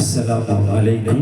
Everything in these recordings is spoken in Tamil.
السلام عليكم.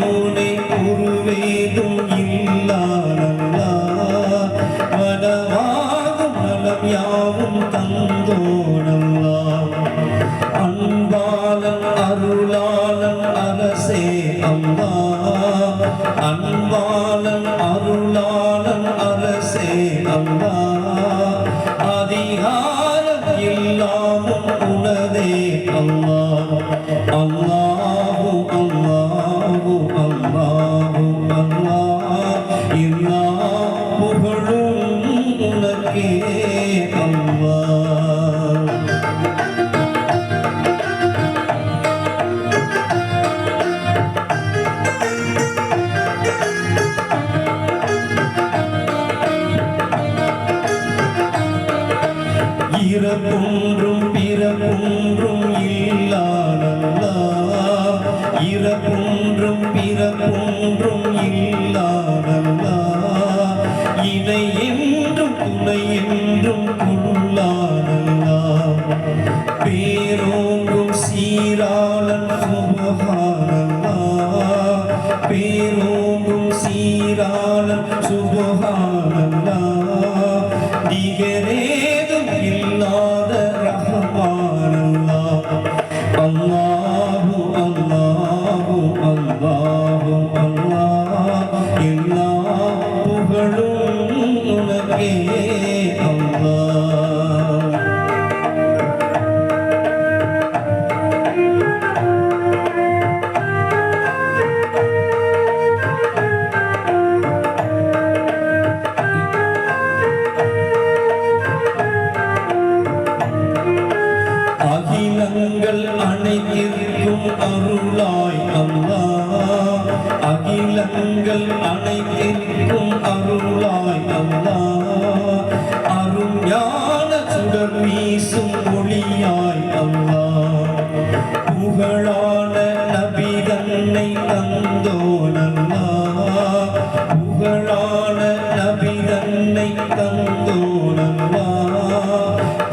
வல்லோனை ஒருவேதும் இல்லாதல்லா வனமாகும் நலம் யாவும் தந்தோனல்லா அன்பாளன் அருளாளன் அரசே அம்மா. அன்பாளன் அருளாளன் அரசே அம்மா. அதிகாரம் எல்லாமும் உனதே ஒன்றும் பிறப்புன்றும் இல்லாதல்லா. இறப்புன்றும் பிறப்புன்றும் இல்லாதல்லா. இணை என்றும் துணை என்றும் ninguém அகிலங்கள் அனைத்திற்கும் அருளாய் அல்லா அருள் ஞான சுடர் வீசும் ஒளியாய் அல்லா புகழான நபி தன்னை தந்தோனல்லா புகழான நபி தன்னை தந்தோனல்லா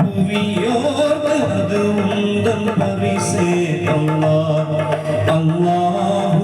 புவியோர்க்கு அது உந்தன் பரிசே அல்லாஹ் அல்லாஹு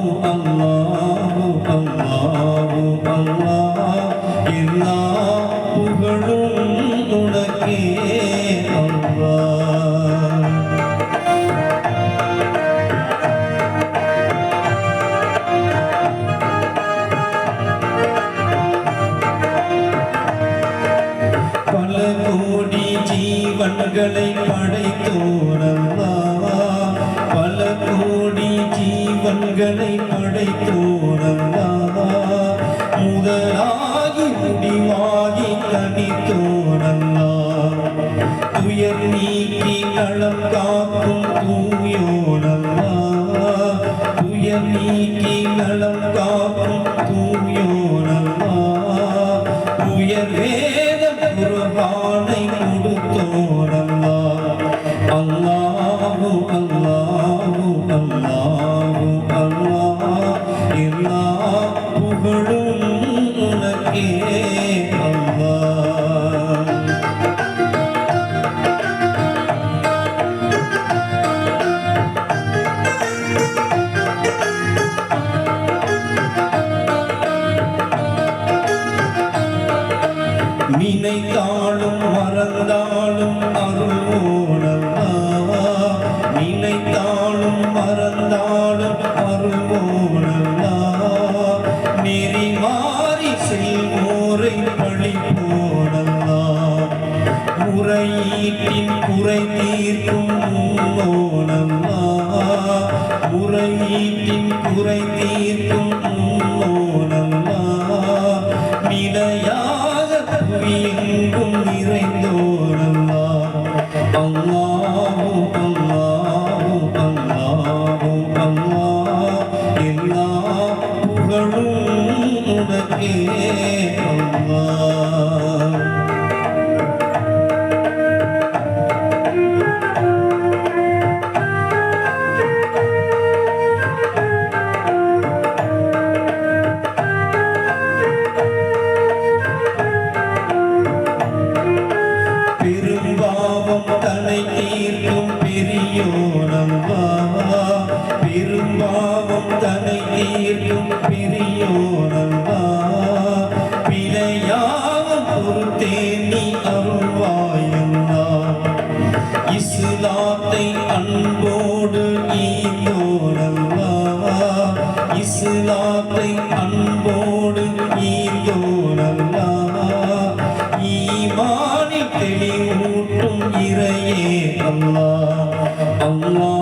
ஜீவன்களை படைத்தோனல்லா முதலாகி முடிவாகி தனித்தோனல்லா துயர் நீக்கி களம் காக்கும் தூயோனல்லா? துயர் நீக்கி களம் காக்கும் தூயோனல்லா? உயர் வேத குருபானை கொடுத்தோனல்லா? அல்லாஹு அல்லாஹ். நினைத்தாலும் மறந்தாலும் அருள்வோனல்லா நினைத்தாலும் மறந்தாலும் அருள்வோனல்லா நெறி மாறி செல்வோரை போனவா முறையீட்டின் குறை தீர்க்கும் புகழும் உனக்கே தீர்க்கும் பெரியோனல்லா. பிழையாவம் பொறுத்தே நீ அருள்வாயல்லா. இஸ்லாத்தை அன்போடு ஈந்தோனல்லா இஸ்லாத்தை அன்போடு ஈந்தோனல்லா ஈமானி தெளிவூட்டும் இறையே அல்லா. அல்லா